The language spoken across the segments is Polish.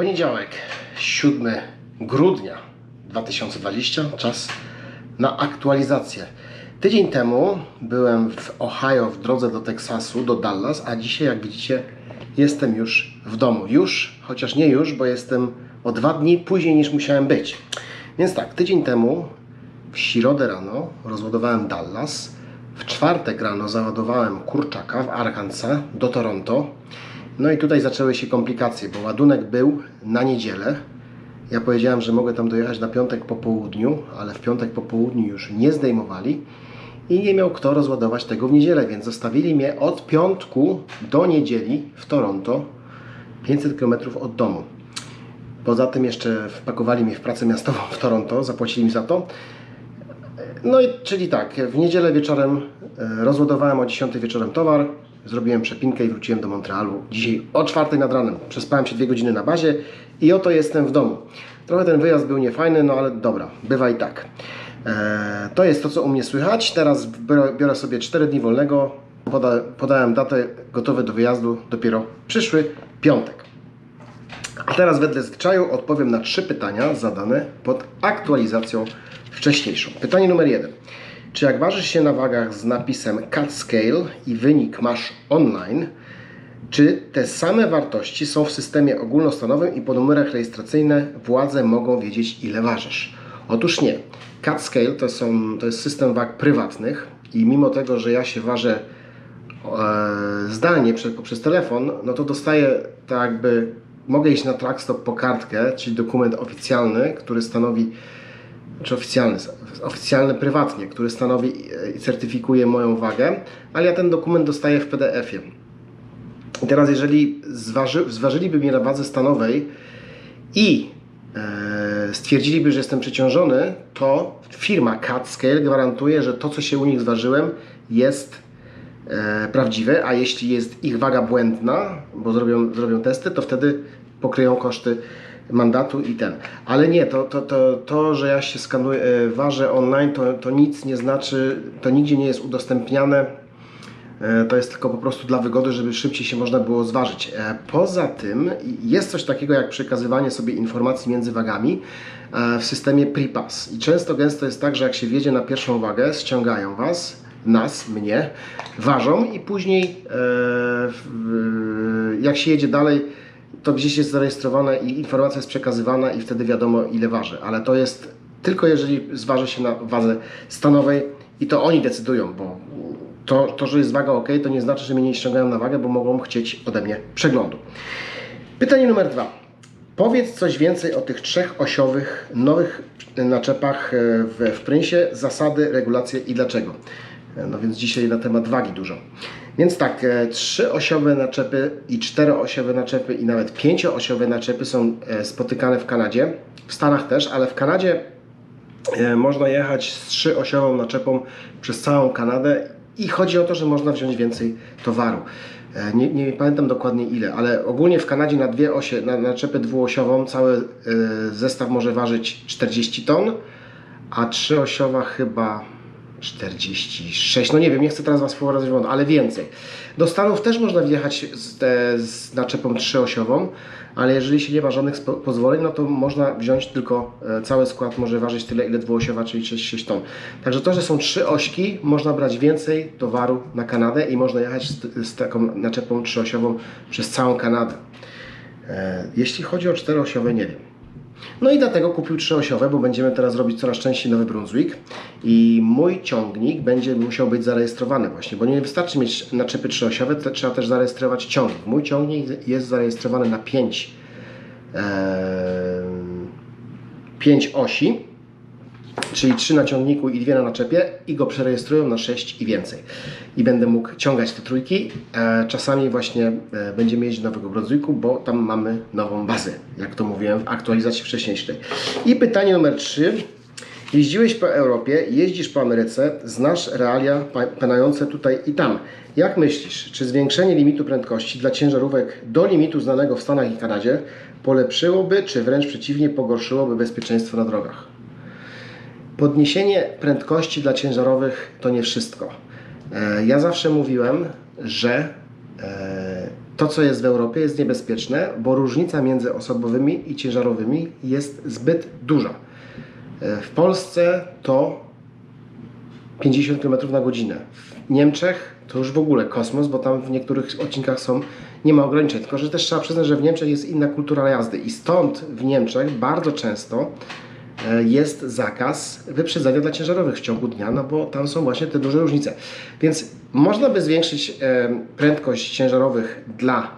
Poniedziałek, 7 grudnia 2020, czas na aktualizację. Tydzień temu byłem w Ohio w drodze do Teksasu, do Dallas, a dzisiaj, jak widzicie, jestem już w domu. Już, chociaż nie już, bo jestem o dwa dni później niż musiałem być. Więc tak, tydzień temu w środę rano rozładowałem Dallas, w czwartek rano załadowałem kurczaka w Arkansas do Toronto. No i tutaj zaczęły się komplikacje, bo ładunek był na niedzielę. Ja powiedziałem, że mogę tam dojechać na piątek po południu, ale w piątek po południu już nie zdejmowali i nie miał kto rozładować tego w niedzielę, więc zostawili mnie od piątku do niedzieli w Toronto, 500 km od domu. Poza tym jeszcze wpakowali mnie w pracę miastową w Toronto, zapłacili mi za to. No i czyli tak, w niedzielę wieczorem e, rozładowałem o 10 wieczorem towar, zrobiłem przepinkę i wróciłem do Montrealu. Dzisiaj o 4 nad ranem. Przespałem się dwie godziny na bazie i oto jestem w domu. Trochę ten wyjazd był niefajny, no ale dobra, bywa i tak. E, to jest to, co u mnie słychać. Teraz biorę, biorę sobie 4 dni wolnego. Poda, podałem datę gotowe do wyjazdu dopiero przyszły piątek. A teraz wedle zwyczaju odpowiem na trzy pytania zadane pod aktualizacją wcześniejszą. Pytanie numer jeden. Czy jak ważysz się na wagach z napisem Cut Scale i wynik masz online, czy te same wartości są w systemie ogólnostanowym i po numerach rejestracyjne władze mogą wiedzieć ile ważysz? Otóż nie. Cut Scale to, są, to jest system wag prywatnych i mimo tego, że ja się ważę e, zdalnie przez, poprzez telefon, no to dostaję tak jakby, mogę iść na trackstop po kartkę, czyli dokument oficjalny, który stanowi, czy oficjalny, oficjalny prywatnie, który stanowi i certyfikuje moją wagę, ale ja ten dokument dostaję w PDF-ie. I teraz jeżeli zważy, zważyliby mnie na wadze stanowej i e, stwierdziliby, że jestem przeciążony, to firma CatScale gwarantuje, że to, co się u nich zważyłem, jest e, prawdziwe, a jeśli jest ich waga błędna, bo zrobią, zrobią testy, to wtedy pokryją koszty mandatu i ten. Ale nie, to, to, to, to że ja się skanuję, e, ważę online, to, to nic nie znaczy, to nigdzie nie jest udostępniane. E, To jest tylko po prostu dla wygody, żeby szybciej się można było zważyć. E, Poza tym jest coś takiego jak przekazywanie sobie informacji między wagami w systemie PrePass. I często gęsto jest tak, że jak się wjedzie na pierwszą wagę, ściągają Was, nas, mnie, ważą i później jak się jedzie dalej, to gdzieś jest zarejestrowane i informacja jest przekazywana i wtedy wiadomo ile waży. Ale to jest tylko jeżeli zważy się na wadze stanowej i to oni decydują, bo to, to że jest waga ok, to nie znaczy, że mnie nie ściągają na wagę, bo mogą chcieć ode mnie przeglądu. Pytanie numer dwa. Powiedz coś więcej o tych trzech osiowych nowych naczepach e, w, w zasady, regulacje i dlaczego. E, No więc dzisiaj na temat wagi dużo. Więc tak, e, trzyosiowe naczepy i czteroosiowe naczepy i nawet pięcioosiowe naczepy są e, spotykane w Kanadzie, w Stanach też, ale w Kanadzie można jechać z trzyosiową naczepą przez całą Kanadę i chodzi o to, że można wziąć więcej towaru. Nie, nie pamiętam dokładnie ile, ale ogólnie w Kanadzie na dwie osie, na naczepę dwuosiową cały zestaw może ważyć 40 ton, a trzyosiowa chyba 46. No nie wiem, nie chcę teraz Was wprowadzać w błąd, ale więcej. Do Stanów też można wjechać z, z naczepą trzyosiową, ale jeżeli się nie ma żadnych pozwoleń, no to można wziąć tylko e, cały skład, może ważyć tyle, ile dwuosiowa, czyli 6 ton. Także to, że są trzy ośki, można brać więcej towaru na Kanadę i można jechać z, z taką naczepą trzyosiową przez całą Kanadę. E, Jeśli chodzi o czteroosiowe, nie wiem. No i dlatego kupił trzyosiowe, bo będziemy teraz robić coraz częściej Nowy Brunswick i mój ciągnik będzie musiał być zarejestrowany właśnie, bo nie wystarczy mieć naczepy trzyosiowe, to trzeba też zarejestrować ciągnik. Mój ciągnik jest zarejestrowany na 5 pięć osi, czyli 3 na ciągniku i 2 na naczepie i go przerejestrują na 6 i więcej. I będę mógł ciągać te trójki. E, czasami właśnie e, będziemy jeździć do Nowego Brunswicku, bo tam mamy nową bazę, jak to mówiłem w aktualizacji wcześniejszej. I pytanie numer 3. Jeździłeś po Europie, jeździsz po Ameryce, znasz realia pa- panające tutaj i tam. Jak myślisz, czy zwiększenie limitu prędkości dla ciężarówek do limitu znanego w Stanach i Kanadzie polepszyłoby, czy wręcz przeciwnie pogorszyłoby bezpieczeństwo na drogach? Podniesienie prędkości dla ciężarowych to nie wszystko. E, Ja zawsze mówiłem, że e, to, co jest w Europie, jest niebezpieczne, bo różnica między osobowymi i ciężarowymi jest zbyt duża. E, W Polsce to 50 km na godzinę. W Niemczech to już w ogóle kosmos, bo tam w niektórych odcinkach są, nie ma ograniczeń. Tylko, że też trzeba przyznać, że w Niemczech jest inna kultura jazdy i stąd w Niemczech bardzo często jest zakaz wyprzedzania dla ciężarowych w ciągu dnia, no bo tam są właśnie te duże różnice. Więc można by zwiększyć e, prędkość ciężarowych dla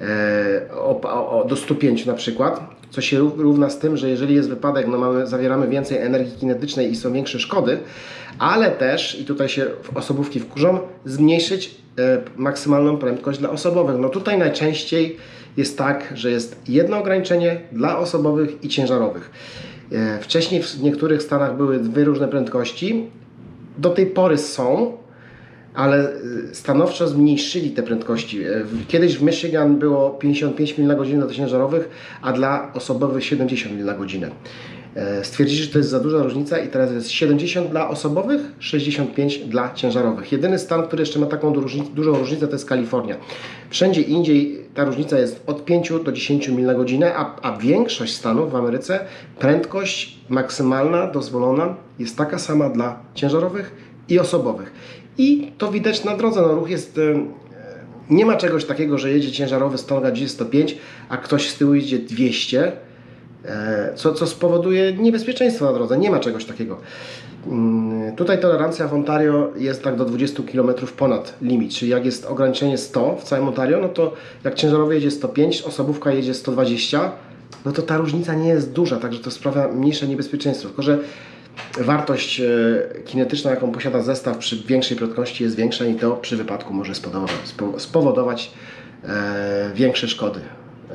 e, do 105 na przykład, co się ró- równa z tym, że jeżeli jest wypadek, no mamy, zawieramy więcej energii kinetycznej i są większe szkody, ale też, i tutaj się osobówki wkurzą, zmniejszyć e, maksymalną prędkość dla osobowych. No tutaj najczęściej jest tak, że jest jedno ograniczenie dla osobowych i ciężarowych. E, wcześniej w niektórych stanach były dwie różne prędkości, do tej pory są, ale y, stanowczo zmniejszyli te prędkości. E, Kiedyś w Michigan było 55 mil na godzinę dla ciężarowych, a dla osobowych 70 mil na godzinę. E, Stwierdzili, że to jest za duża różnica i teraz jest 70 dla osobowych, 65 dla ciężarowych. Jedyny stan, który jeszcze ma taką dużą różnicę, to jest Kalifornia. Wszędzie indziej ta różnica jest od 5 do 10 mil na godzinę, a, a większość stanów w Ameryce prędkość maksymalna dozwolona jest taka sama dla ciężarowych i osobowych. I to widać na drodze. No, ruch jest. e, Nie ma czegoś takiego, że jedzie ciężarowy 100 gdzieś 105, a ktoś z tyłu jedzie 200, e, co, co spowoduje niebezpieczeństwo na drodze. Nie ma czegoś takiego. Mm, Tutaj tolerancja w Ontario jest tak do 20 km ponad limit, czyli jak jest ograniczenie 100 w całym Ontario, no to jak ciężarowy jedzie 105, osobówka jedzie 120, no to ta różnica nie jest duża, także to sprawia mniejsze niebezpieczeństwo. Tylko, że wartość e, kinetyczna, jaką posiada zestaw przy większej prędkości jest większa i to przy wypadku może spowodować, spo- spowodować e, większe szkody. E,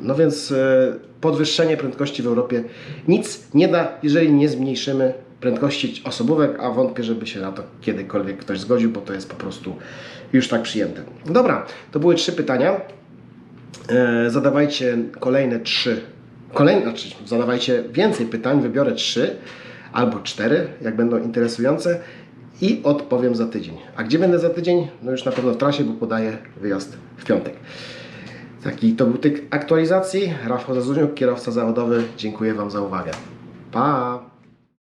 no więc e, podwyższenie prędkości w Europie nic nie da, jeżeli nie zmniejszymy prędkości osobówek, a wątpię, żeby się na to kiedykolwiek ktoś zgodził, bo to jest po prostu już tak przyjęte. Dobra, to były trzy pytania. E, zadawajcie kolejne trzy. Kolejne, znaczy zadawajcie więcej pytań, wybiorę trzy albo cztery, jak będą interesujące i odpowiem za tydzień. A gdzie będę za tydzień? No już na pewno w trasie, bo podaję wyjazd w piątek. Taki to był tyk aktualizacji. Rafał Zazuniuk, kierowca zawodowy. Dziękuję Wam za uwagę. Pa!